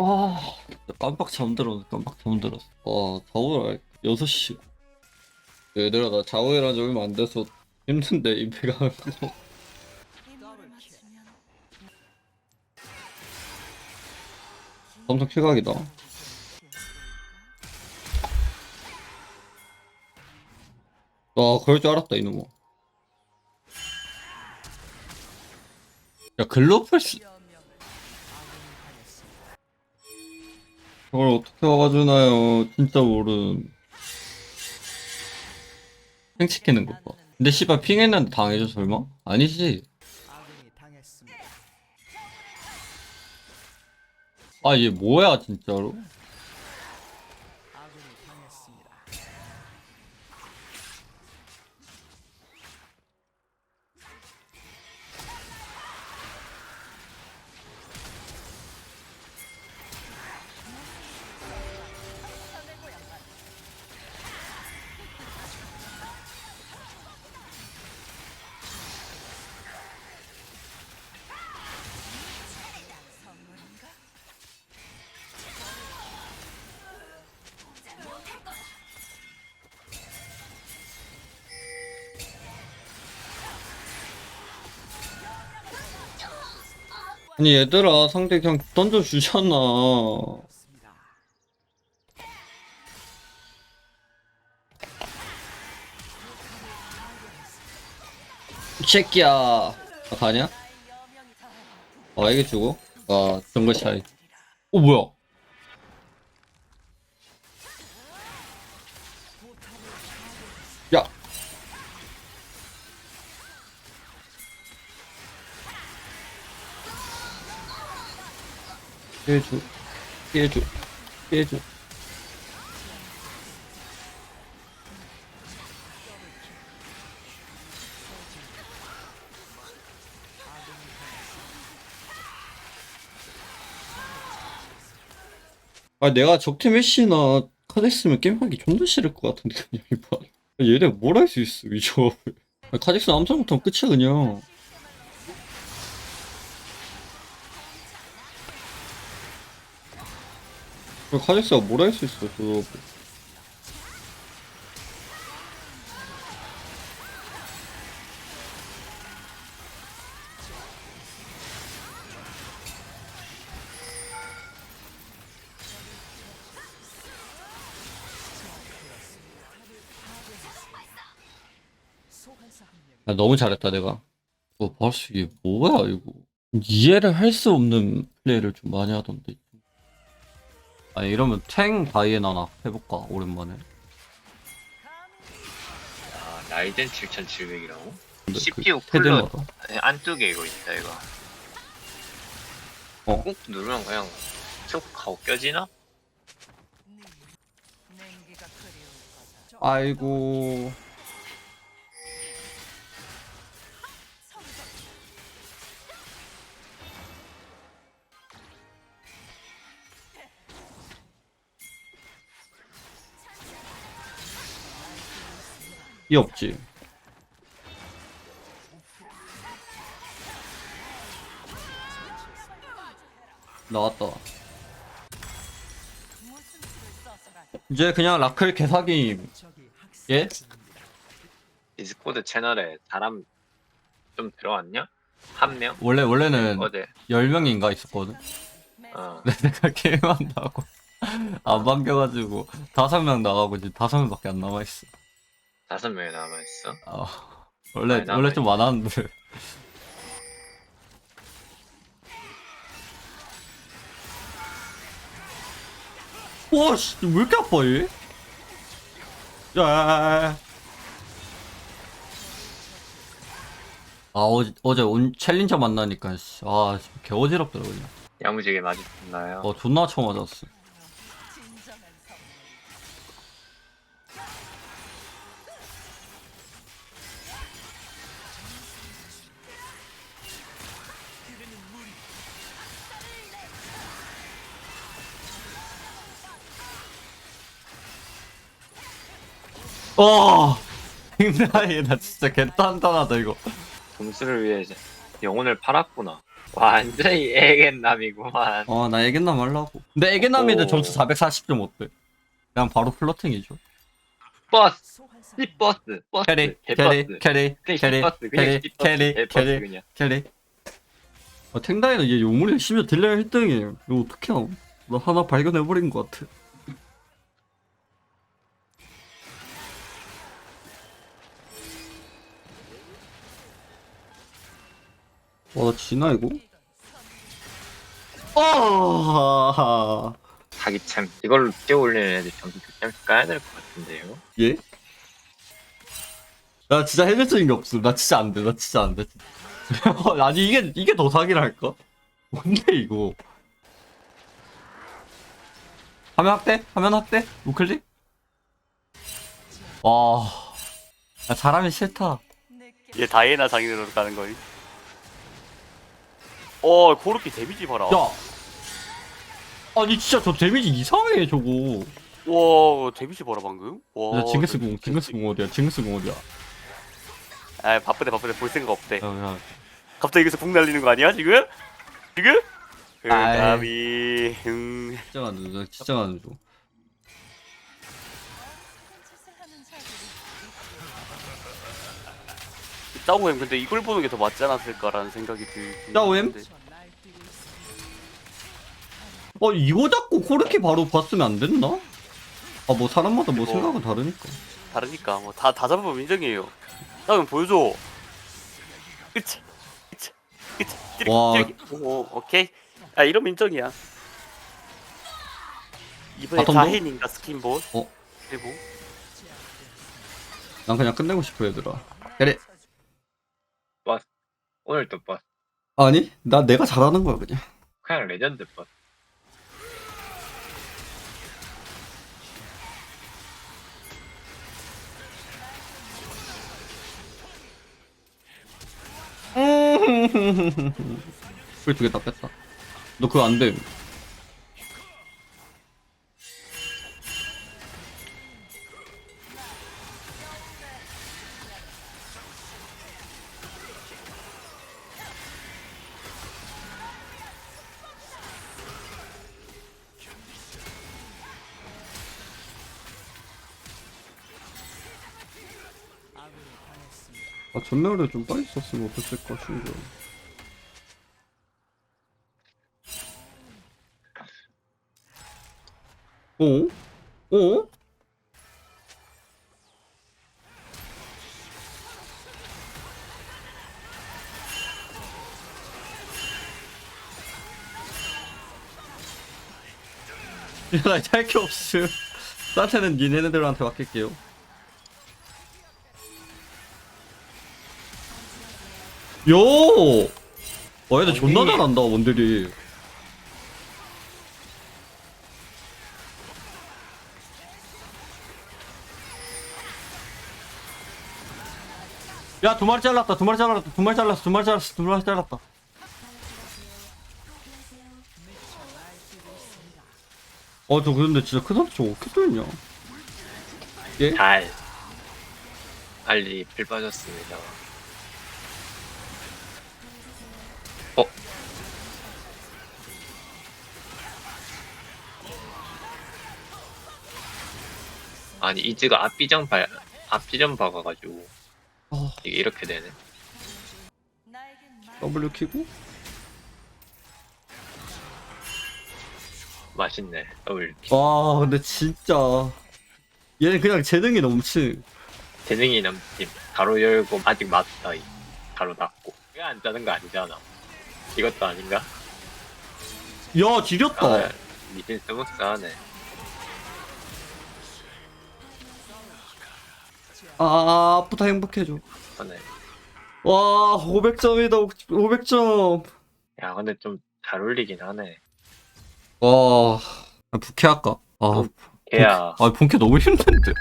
와, 나 깜빡 잠들었어. 깜빡 잠들었어. 와, 자오라 6시. 얘들아, 나 자오일한 지 얼마 안 돼서 힘든데, 이 배가. 엄청 쾌각이다. 와, 그럴 줄 알았다, 이놈아. 야, 글로플스. 저걸 어떻게 와가주나요? 진짜 모름. 팽 치키는 것 봐. 근데 씨발 핑했는데 당해줘 설마? 아니지. 아 얘 뭐야 진짜로? 아니 얘들아 상대 그냥 던져주잖아. 새끼야. 아, 가냐? 아 이게 주고? 아 정글 차이. 어 뭐야? 야. 피해줘. 피해줘. 피해줘. 아 내가 적팀 애쉬나 카직스면 게임하기 존나 싫을 것 같은데 그냥 이번 얘네 뭘 할 수 있어 이 조합을 아, 카직스 암살 못하면 끝이야 그냥 카직스가 뭘할수 있어 저. 아, 너무 잘했다 내가. 어 바스 이게 뭐야 이거. 이해를 할 수 없는 플레이를 좀 많이 하던데 아니 이러면 탱 바이에나나 해볼까 오랜만에 아, 라이젠 7700이라고? 근데 CPU 그 쿨러 테드마다 안쪽에 이거 있다 이거 어. 꾹 누르면 그냥 툭 하고 껴지나? 아이고 이 없지 나왔다 이제 그냥 라클 개사기 예? 디스코드 채널에 사람 좀 들어왔냐? 한 명? 원래 원래는 어제 10명인가 있었거든 어. 근데 내가 게임한다고 안 반겨가지고 다섯 명 나가고 이제 다섯 명밖에 안 남아있어 다섯 명이 남아있어 아, 원래 많이 원래 좀 많았는데 와 씨 왜 이렇게 아파 얘? 야. 아 어제 어제 온 챌린저 만나니까 씨, 아 씨, 개 어지럽더라 그냥. 야무지게 맞았나요? 어 존나 처음 맞았어. 와, 힘나이 나 진짜 개단단하다 이거. 점수를 위해 이제 영혼을 팔았구나. 완전히 애견남이구만. 어, 나 애견남 하려고. 근데 애견남인데 오. 점수 440점 어때? 그냥 바로 플러팅이죠. 버스, 소환사 시버스, 버스, 캐리, 캐리, 개버스. 캐리, 그냥 캐리, 그냥 캐리, 캐리, 개버스 캐리, 그냥. 캐리. 어, 탱다이는 얘 요물이 심지어 딜레이 1등이에요. 이거 어떻게 하나 발견해버린 것 같아. 와, 나 지나, 이거? 아, 사기챔. 이걸로 뛰어올리는 애들 점수 득점 까야 될 것 같은데요. 예? 나 진짜 해결적인 게 없음. 나 진짜 안 돼. 나 진짜 안 돼. 아니, 이게, 이게 더 사기랄까? 뭔데, 이거? 화면 확대? 화면 확대? 우클릭? 와. 나 사람이 싫다. 얘 다이애나 장인으로 가는 거임. 어, 고르키 데미지 봐라. 야! 아니, 진짜 저 데미지 이상해, 저거. 와, 데미지 봐라 방금. 와. 야, 징크스 공, 징크스 공 어디야? 징크스 공 어디야? 아, 바쁘대 바쁘대 볼 생각 없대. 야, 야. 갑자기 여기서 북 날리는 거 아니야 지금? 지금? 응, 아이. 까비. 응. 진짜 가는 중, 진짜 가는 중. 짜오엠 근데 이걸 보는 게 더 맞지 않았을까라는 생각이 들긴 날뛰고 있습니다. 어, 이거 잡고 코르키 바로 봤으면 안 됐나? 아, 뭐, 사람마다 뭐 이거- 생각은 다르니까. 다르니까 뭐 다 다 잡으면 인정이에요. 짜오엠 보여줘. 그치, 그치, 그치. 찌르기, 와. 찌르기. 오, 오케이. 아 이러면 인정이야. 이번에 바텀도? 자hen인가 스킨볼? 어? 해보. 난 그냥 끝내고 싶어, 얘들아. 그래. 오늘 또 버스. 아니, 나 내가 잘하는 거야, 그냥. 그냥 레전드 버스. 풀 두 개 다 뺐다. 너 그거 안 돼. 아, 전멸을 좀 빨리 썼으면 어땠을까 싶은데. 어? 어? 야, 나할게 없음. 나한테는 니네들한테 맡길게요. 요! 와, 얘들 존나. 잘한다, 원들이. 야, 두 마리 잘랐다, 두 마리 잘랐다, 두 마리 잘랐어, 두 마리 잘랐어, 두 마리 잘랐다. 어, 저 근데 진짜 큰 저거 어떻게 뚫냐? 예? 잘. 빨리 필 빠졌습니다. 어? 아니 이즈가 앞비전 봐 앞비전 박아가지고 어, 이게 이렇게 되네. W 키고? 맛있네. 더블 와, 근데 진짜. 얘는 그냥 재능이 넘치. 재능이 넘침. 가로 열고 아직 맞다. 이. 가로 닫고. 왜안 짜는 거 아니잖아. 이것도 아닌가? 야, 지렸다. 아, 미신 스무스 하네. 아, 아프다 행복해줘. 하네. 와, 500점이다, 500점. 야 근데 좀잘 어울리긴 하네. 와, 부캐 할까? 아, 어, 걔야 아, 본캐 너무 힘든데.